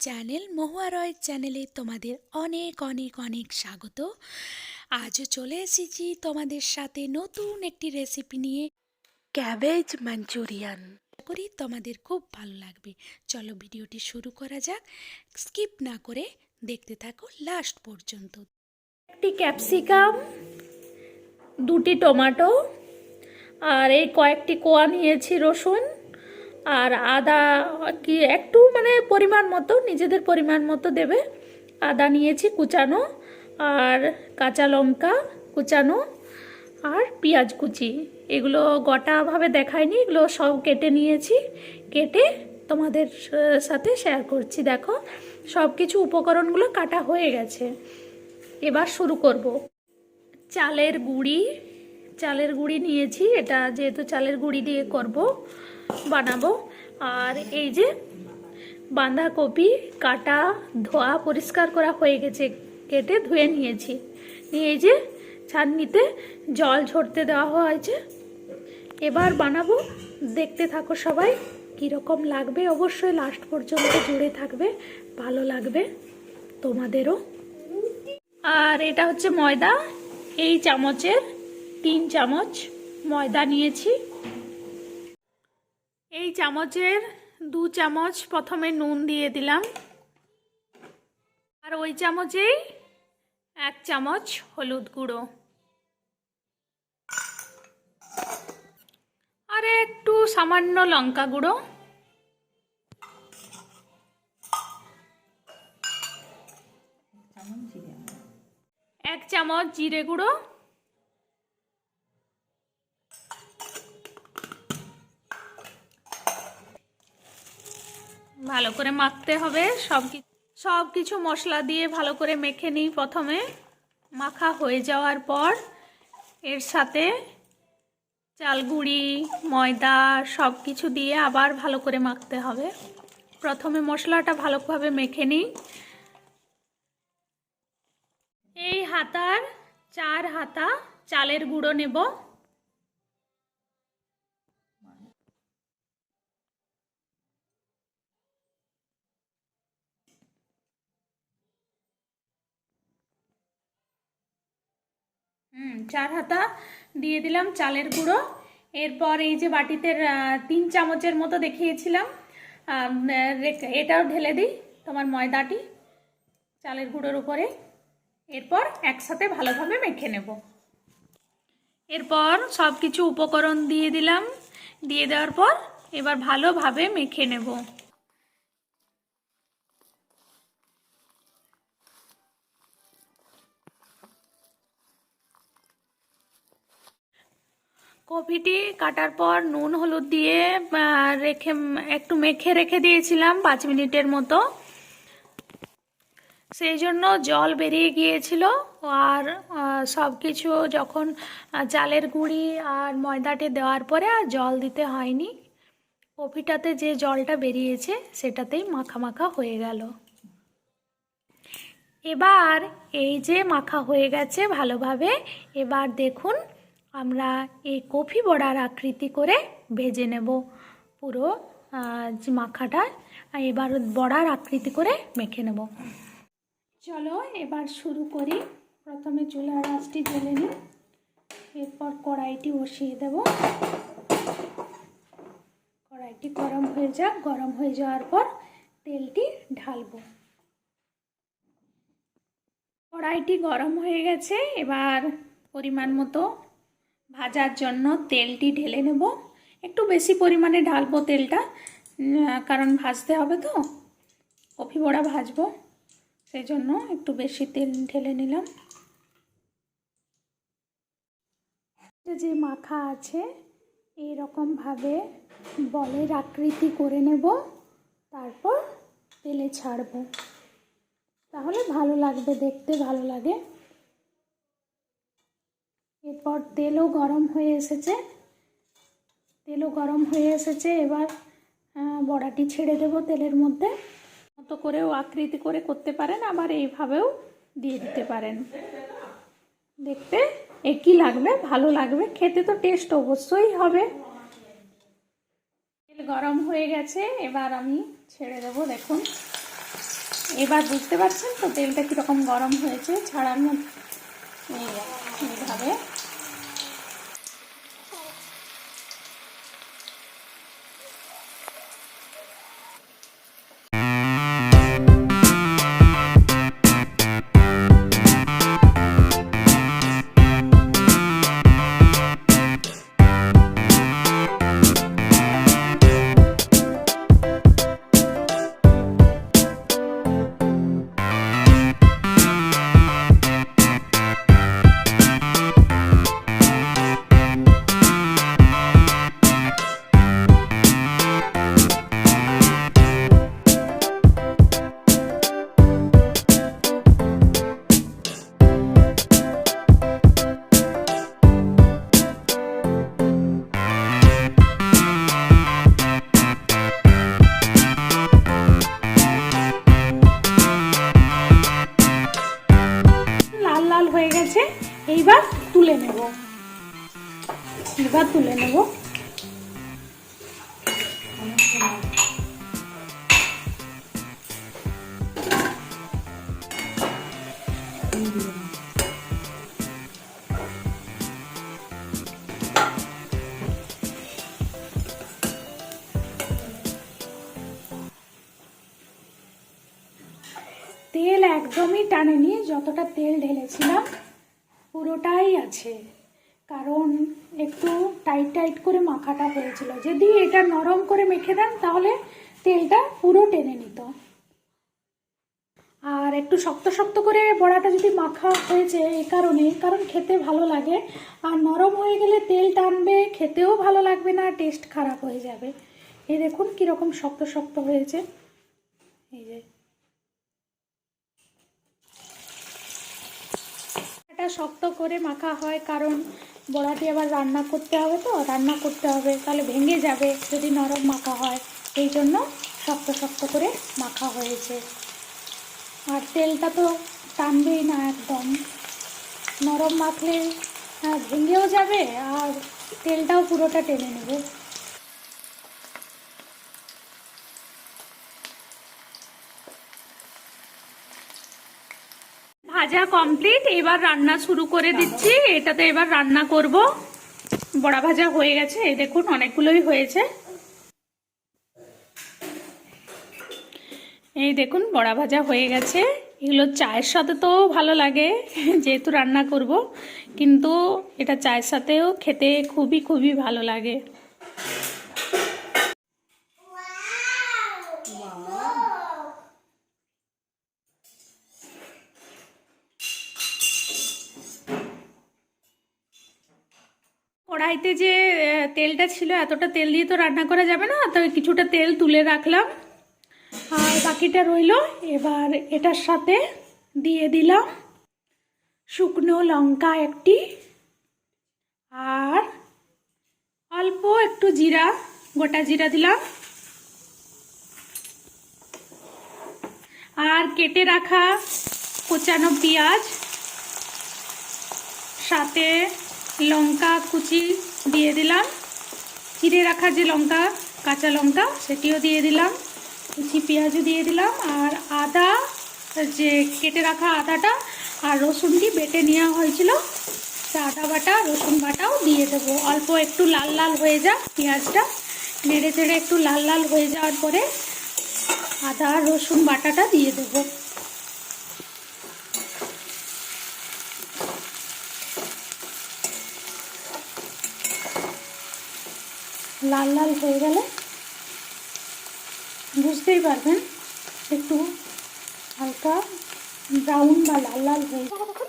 Channel, মহুয়া রয় চ্যানেলে তোমাদের অনেক অনেক অনেক স্বাগত। আজও চলে এসেছি তোমাদের সাথে নতুন একটি রেসিপি নিয়ে, ক্যাবেজ মাঞ্চুরিয়ান। করি তোমাদের খুব ভালো লাগবে। চলো ভিডিওটি শুরু করা যাক। স্কিপ না করে দেখতে থাকো লাস্ট পর্যন্ত। একটি ক্যাপসিকাম, দুটি টমেটো, আর এই কয়েকটি কোয়া নিয়েছি রসুন। আর আদা কি একটু মানে পরিমাণ মতো, নিজেদের পরিমাণ মতো দেবে। আদা নিয়েছি কুচানো, আর কাঁচা লঙ্কা কুচানো, আর পেঁয়াজ কুচি। এগুলো গোটাভাবে দেখায়নি এগুলো সব কেটে নিয়েছি। কেটে তোমাদের সাথে শেয়ার করছি, দেখো। সব কিছু উপকরণগুলো কাটা হয়ে গেছে। এবার শুরু করব। চালের গুঁড়ি চালের গুঁড়ি নিয়েছি। এটা যেহেতু চালের গুঁড়ি দিয়ে করব বানাবো। আর এই যে বাঁধাকপি, কাটা, ধোয়া পরিষ্কার করা হয়ে গেছে, কেটে ধুয়ে নিয়েছি। নিয়ে এই যে ছাননিতে জল ঝরতে দেওয়া হয়েছে। এবার বানাবো। দেখতে থাকো সবাই, কীরকম লাগবে। অবশ্যই লাস্ট পর্যন্ত জুড়ে থাকবে, ভালো লাগবে তোমাদেরও। আর এটা হচ্ছে ময়দা। এই চামচের তিন চামচ ময়দা নিয়েছি। এই চামচের দু চামচ প্রথমে নুন দিয়ে দিলাম। আর ওই চামচেই এক চামচ হলুদ গুঁড়ো। আর একটু সামান্য লঙ্কা গুঁড়ো। এক চামচ জিরে গুঁড়ো। ভালো করে মাখতে হবে সব সব কিছু মশলা দিয়ে ভালো করে মেখে নিই প্রথমে। মাখা হয়ে যাওয়ার পর এর সাথে চালগুড়ি ময়দা সব কিছু দিয়ে আবার ভালো করে মাখতে হবে। প্রথমে মশলাটা ভালোভাবে মেখে নিই। এই হাতার চার হাতা চালের গুঁড়ো নেব। হুম, চার হাতা দিয়ে দিলাম চালের গুঁড়ো। এরপর এই যে বাটিতে তিন চামচের মতো দেখিয়েছিলাম। এটাও ঢেলে দিই তোমার ময়দাটি চালের গুঁড়োর উপরে। এরপর একসাথে ভালোভাবে মেখে নেব। এরপর সব কিছু উপকরণ দিয়ে দিলাম। দিয়ে দেওয়ার পর এবার ভালোভাবে মেখে নেব। কপিটি কাটার পর নুন হলুদ দিয়ে রেখে, একটু মেখে রেখে দিয়েছিলাম পাঁচ মিনিটের মতো। সেই জন্য জল বেরিয়ে গিয়েছিল আর সব কিছু যখন চালের গুঁড়ি আর ময়দাটি দেওয়ার পরে আর জল দিতে হয়নি। কপিটাতে যে জলটা বেরিয়েছে সেটাতেই মাখা মাখা হয়ে গেল। এবার এই যে মাখা হয়ে গেছে ভালোভাবে, এবার দেখুন আমরা এই কফি বড়ার আকৃতি করে ভেজে নেব পুরো যে মাখাটা এবার বড়ার আকৃতি করে মেখে নেব। চলো এবার শুরু করি। প্রথমে চুলার আঁচটি জ্বেলে নিই। এরপর কড়াইটি বসিয়ে দেব। কড়াইটি গরম হয়ে যাক। গরম হয়ে যাওয়ার পর তেলটি ঢালবো। কড়াইটি গরম হয়ে গেছে। এবার পরিমাণ মতো ভাজার জন্য তেলটি ঢেলে নেব। একটু বেশি পরিমাণে ঢালবো তেলটা কারণ ভাজতে হবে তো। কফি বড়া ভাজবো, সেই জন্য একটু বেশি তেল ঢেলে নিলাম। যে মাখা আছে এই রকমভাবে বলের আকৃতি করে নেব, তারপর তেলে ছাড়বো। তাহলে ভালো লাগবে, দেখতে ভালো লাগে। এরপর তেলও গরম হয়ে এসেছে। তেলও গরম হয়ে এসেছে, এবার বড়াটি ছেড়ে দেব তেলের মধ্যে। মতো করেও আকৃতি করে করতে পারেন, আবার এইভাবেও দিয়ে দিতে পারেন। দেখতে একই লাগবে, ভালো লাগবে, খেতে তো টেস্ট অবশ্যই হবে। তেল গরম হয়ে গেছে, এবার আমি ছেড়ে দেবো, দেখুন। এবার বুঝতে পারছেন তো তেলটা কীরকম গরম হয়েছে ছাড়ানো এইভাবে। তেল একদমই টানেনি যতটা তেল ঢেলেছিলাম পুরোটাই আছে। একটু টাইট টাইট করে মাখাটা হয়েছিল। যদি এটা নরম করে মেখে দেন, তাহলে তেলটা পুরো টেনে নিত। আর একটু শক্ত শক্ত করে বড়াটা যদি মাখা হয়েছে এই কারণে, কারণ খেতে ভালো লাগে। আর নরম হয়ে গেলে তেল টানবে, খেতেও ভালো লাগবে না টেস্ট খারাপ হয়ে যাবে। এই দেখুন কীরকম শক্ত শক্ত হয়েছে। এই যে। এটা শক্ত করে মাখা হয়, কারণ বড়াটি আবার রান্না করতে হবে তো, রান্না করতে হবে, তাহলে ভেঙে যাবে যদি নরম মাখা হয়। এই জন্য শক্ত শক্ত করে মাখা হয়েছে। আর তেলটা তো টানবেই না একদম। নরম মাখলে ভেঙেও যাবে আর তেলটাও পুরোটা টেনে নেবে। ভাজা কমপ্লিট এবার রান্না শুরু করে দিচ্ছি। এটাতে এবার রান্না করব। বড়া ভাজা হয়ে গেছে, এই দেখুন, অনেকগুলোই হয়েছে। এই দেখুন, বড়া ভাজা হয়ে গেছে। এগুলো চায়ের সাথে তো ভালো লাগে, যেহেতু রান্না করব, কিন্তু এটা চায়ের সাথেও খেতে খুবই খুবই ভালো লাগে। কড়াইতে যে তেলটা ছিল, এতটা তেল দিয়ে তো রান্না করা যাবে না, তো কিছুটা তেল তুলে রাখলাম। আর বাকিটা রইল, এবার এটার সাথে দিয়ে দিলাম শুকনো লঙ্কা একটি, আর অল্প একটু জিরা, গোটা জিরা দিলাম। আর কেটে রাখা কোচানো পেঁয়াজ, সাথে লঙ্কা কুচি দিয়ে দিলাম। চিড়ে রাখা যে লঙ্কা, কাঁচা লঙ্কা, সেটিও দিয়ে দিলাম। কুচি পেঁয়াজও দিয়ে দিলাম আর আদা, যে কেটে রাখা আদাটা আর রসুনটি বেটে নেওয়া হয়েছিল। আদা বাটা, রসুন বাটাও দিয়ে দেবো। অল্প একটু লাল লাল হয়ে যাক পেঁয়াজটা। নেড়ে চেড়ে একটু লাল লাল হয়ে যাওয়ার পরে আদা রসুন বাটাটা দিয়ে দেবো। লাল লাল হয়ে গেলে বুঝতেই পারবেন একটু হালকা ব্রাউন বা লাল লাল হয়ে যাবে তখন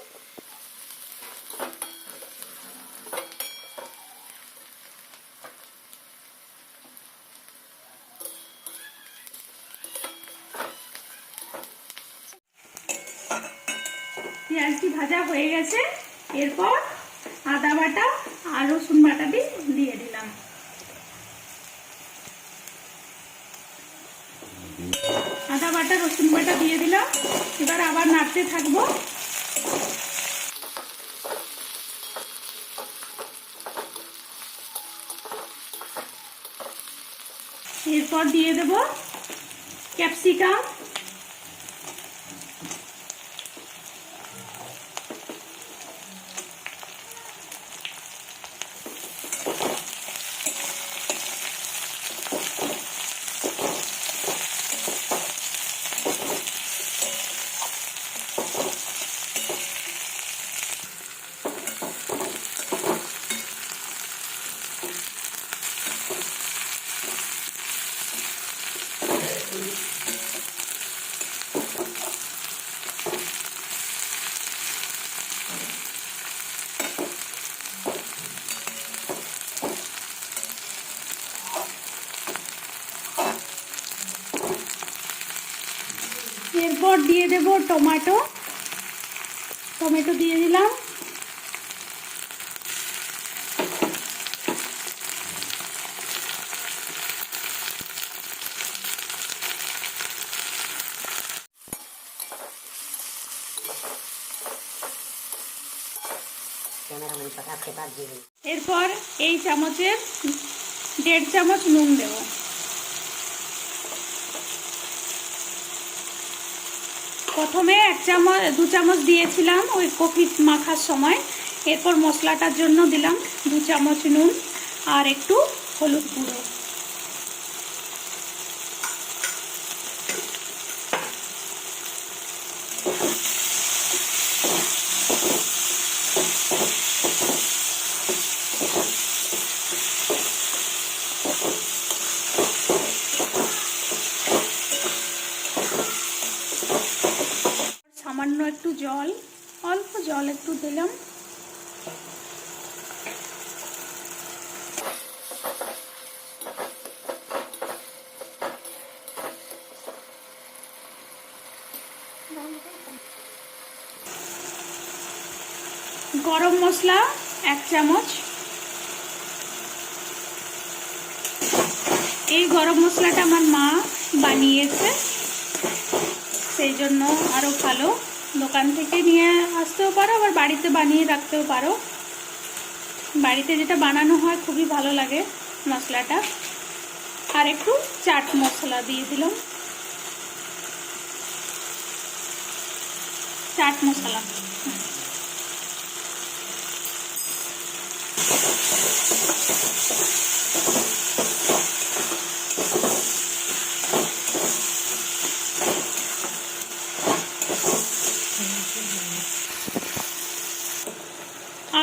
পেঁয়াজটি ভাজা হয়ে গেছে এরপর আদা বাটা আর রসুন বাটাটি দিয়ে দিলাম আদা বাটা রসুন বাটা দিয়ে দিলাম এবার আবার নাড়তে থাকব। এরপর দিয়ে দেব ক্যাপসিকাম। এরপর দিয়ে দেব টমেটো। টমেটো দিয়ে দিলাম। এরপর এই চামচের দেড় চামচ নুন দেবো। প্রথমে এক চামচ, দু চামচ দিয়েছিলাম ওই কফি মাখার সময়। এরপর মশলাটার জন্য দিলাম দু চামচ নুন আর একটু হলুদ গুঁড়ো সামান্য একটু জল, অল্প জল একটু দিলাম। গরম মশলা এক চামচ। এই গরম মশলাটা আমার মা বানিয়েছে, সেই জন্য আরও ভালো। দোকান থেকে নিয়ে আসতেও পারো, আবার বাড়িতে বানিয়ে রাখতেও পারো। বাড়িতে যেটা বানানো হয় খুবই ভালো লাগে মশলাটা। আর একটু চাট মশলা দিয়ে দিলাম। চাট মশলা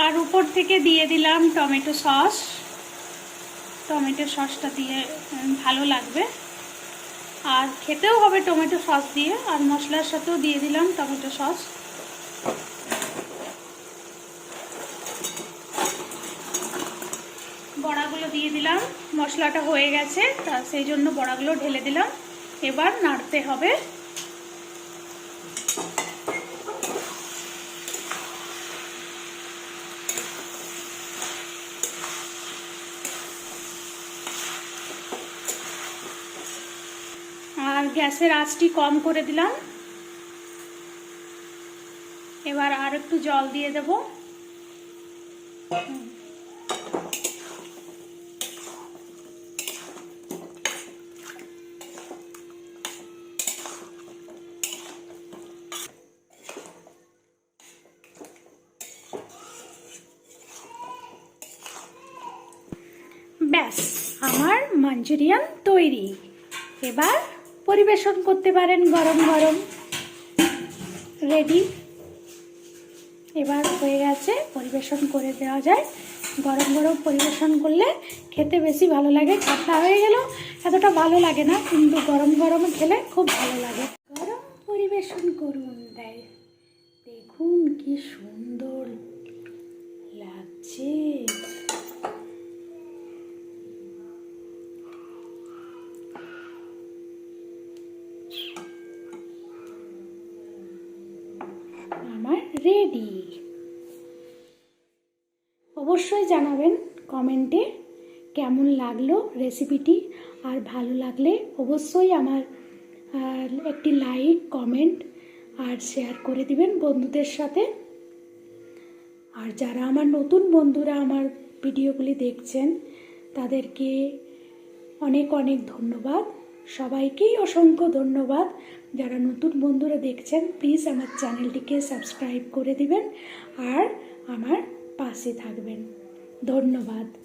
আর উপর থেকে দিয়ে দিলাম টমেটো সস। টমেটো সসটা দিয়ে ভালো লাগবে। আর খেতেও হবে টমেটো সস দিয়ে। আর মশলার সাথেও দিয়ে দিলাম টমেটো সস। বড়াগুলো দিয়ে দিলাম। মশলাটা হয়ে গেছে, তা সেই জন্য বড়াগুলো ঢেলে দিলাম। এবার নাড়তে হবে আর গ্যাসের আঁচটি কম করে দিলাম। এবার আর একটু জল দিয়ে দেব। ব্যাস, আমার মাঞ্চুরিয়ান তৈরি। এবার পরিবেশন করতে পারেন গরম গরম। রেডি এবার হয়ে গেছে, পরিবেশন করে দেওয়া যায়। গরম গরম পরিবেশন করলে খেতে বেশি ভালো লাগে। ঠান্ডা হয়ে গেল, এতটা ভালো লাগে না, কিন্তু গরম গরম খেলে খুব ভালো লাগে। গরম পরিবেশন করুন দেয় দেখুন কি সুন্দর লাগছে আমার রেডি অবশ্যই জানাবেন কমেন্টে কেমন লাগল রেসিপিটি আর ভালো লাগলে অবশ্যই আমার একটি লাইক কমেন্ট আর শেয়ার করে দিবেন বন্ধুদের সাথে। আর যারা আমার নতুন বন্ধুরা আমার ভিডিওগুলি দেখছেন, তাদেরকে অনেক অনেক ধন্যবাদ। সবাইকেই অসংখ্য ধন্যবাদ। যারা নতুন বন্ধুরা দেখছেন প্লিজ আমার চ্যানেলটিকে সাবস্ক্রাইব করে দিবেন। আর আমার পাশে থাকবেন। ধন্যবাদ।